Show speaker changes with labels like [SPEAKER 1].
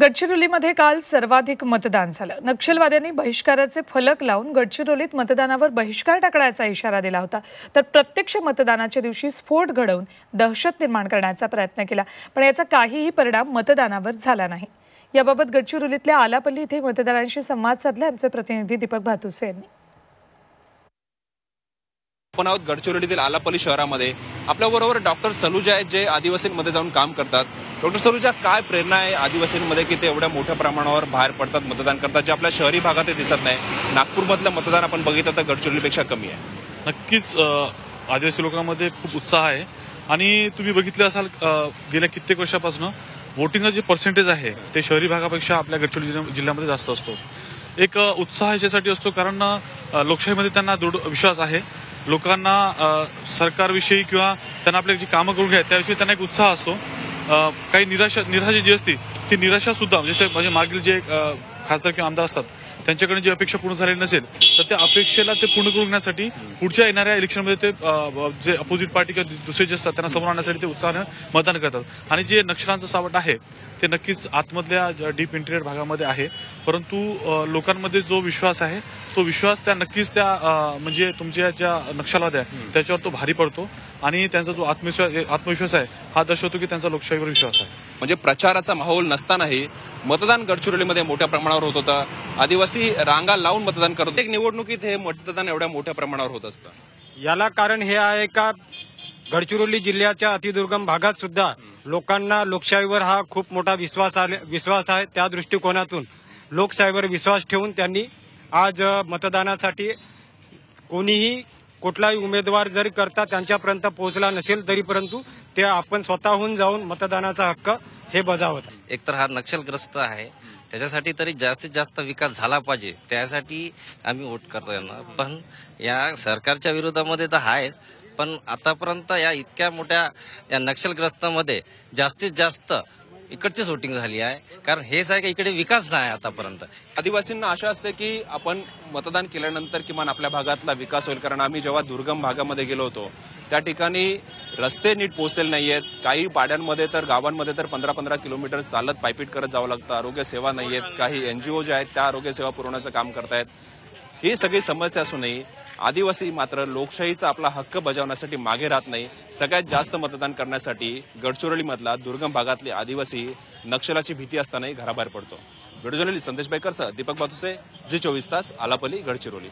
[SPEAKER 1] गडचिरोलीमध्ये काल सर्वाधिक मतदान झालं. नक्षलवाद्यांनी बहिष्काराचे फलक लावून गडचिरोलीत मतदानावर बहिष्कार टाकण्याचा इशारा दिला होता. तर प्रत्यक्ष मतदानाच्या दिवशी स्फोट घडवून दहशत निर्माण करण्याचा प्रयत्न केला. पण याचा काहीही परिणाम मतदानावर झाला नाही. याबाबत गडचिरोलीतल्या आलापल्ली इथे मतदारांशी संवाद साधला. आमचे प्रतिनिधी दीपक भातुसे यांनी.
[SPEAKER 2] आपण आहोत गडचिरोलीतील आलापल्ली शहरामध्ये. आपल्याबरोबर डॉक्टर सलुजा आहेत जे आदिवासींमध्ये जाऊन काम करतात. डॉक्टर सलुजा काय प्रेरणा आहे आदिवासींमध्ये की ते एवढ्या मोठ्या प्रमाणावर बाहेर पडतात मतदान करतात जे आपल्या शहरी भागात दिसत नाही. नागपूरमधलं मतदान आपण बघितलं तर गडचिरोलीपेक्षा कमी आहे.
[SPEAKER 3] नक्कीच आदिवासी लोकांमध्ये खूप उत्साह आहे. आणि तुम्ही बघितले असाल गेल्या कित्येक वर्षापासून वोटिंगचं जे पर्सेंटेज आहे ते शहरी भागापेक्षा आपल्या गडचिरोली जिल्ह्या- जिल्ह्यामध्ये जास्त असतो. एक उत्साह याच्यासाठी असतो कारण लोकशाहीमध्ये त्यांना दृढ विश्वास आहे. लोकांना सरकारविषयी किंवा त्यांना आपल्या जी कामं करून घ्या त्याविषयी त्यांना एक उत्साह असतो. काही निराशा निराशा जी असते ती निराशा सुद्धा म्हणजे, म्हणजे मागील जे खासदार किंवा आमदार असतात त्यांच्याकडे जी अपेक्षा पूर्ण झालेली नसेल तर त्या अपेक्षेला ते पूर्ण करण्यासाठी पुढच्या येणाऱ्या इलेक्शनमध्ये ते जे अपोजिट पार्टी किंवा दुसरे जे असतात त्यांना समोर आणण्यासाठी ते उत्साहाने मतदान करतात. आणि जे नक्षलांचं सावट आहे ते नक्कीच आतमधल्या डीप इंटिरियर भागामध्ये आहे. परंतु लोकांमध्ये जो विश्वास आहे तो विश्वास त्या नक्कीच त्या म्हणजे तुमच्या ज्या नक्षलवाद आहे त्याच्यावर तो भारी पडतो. आणि त्यांचा जो आत्मविश्वास आत्मविश्वास आहे हा दर्शवतो की त्यांचा लोकशाहीवर विश्वास आहे.
[SPEAKER 2] म्हणजे प्रचाराचा माहोल नसतानाही मतदान गडचिरोलीमध्ये मोठ्या प्रमाणावर होत होतं. आदिवासी रांगा लावून मतदान करत होते. एक निवडणुकीत हे मतदान एवढ्या मोठ्या प्रमाणावर होत असतं.
[SPEAKER 4] याला कारण हे आहे का गडचिरोली जिल्ह्याच्या अतिदुर्गम भागात सुद्धा लोकांना लोकशाहीवर हा खूप मोठा विश्वास आले विश्वास आहे. त्या दृष्टिकोनातून लोकशाहीवर विश्वास ठेवून त्यांनी आज मतदानासाठी कोणीही कुठलाही उमेदवार जरी करता त्यांच्यापर्यंत पोहोचला नसेल तरी परंतु ते आपण स्वतःहून जाऊन मतदानाचा हक्क हे बजावत एक
[SPEAKER 5] एकतर हा नक्षलग्रस्त आहे. त्याच्यासाठी तरी जास्तीत जास्त विकास झाला पाहिजे. त्यासाठी आम्ही वोट करतो यांना पण या सरकारच्या विरोधामध्ये तर आहेच. पण आतापर्यंत या इतक्या मोठ्या या नक्षलग्रस्तामध्ये जास्तीत जास्त इकडची शूटिंग झाली आहे. कारण हेच आहे की इकडे विकास नाही आतापर्यंत.
[SPEAKER 2] आदिवासींना आशा असते की आपण मतदान केल्यानंतर किमान आपल्या भागातला विकास होईल. कारण आम्ही जेव्हा दुर्गम भागामध्ये गेलो होतो त्या ठिकाणी रस्ते नीट पोहोचलेले नाही आहेत काही पाड्यांमध्ये तर गावांमध्ये तर पंधरा पंधरा किलोमीटर चालत पायपीट करत जावं लागतं. आरोग्य सेवा नाही आहेत काही एनजीओ ज्या आहेत त्या आरोग्य सेवा पुरवण्याचं काम करतायत. ही सगळी समस्या असूनही आदिवासी मात्र लोकशाहीचा आपला हक्क बजावण्यासाठी मागे राहत नाही. सगळ्यात जास्त मतदान करण्यासाठी गडचिरोलीमधला दुर्गम भागातले आदिवासी नक्षलाची भीती असतानाही घराबाहेर पडतो. गडचिरोली जर्नलिस्ट संदेश बेकरसह दीपक बातुसे जी चोवीस तास आलापली गडचिरोली.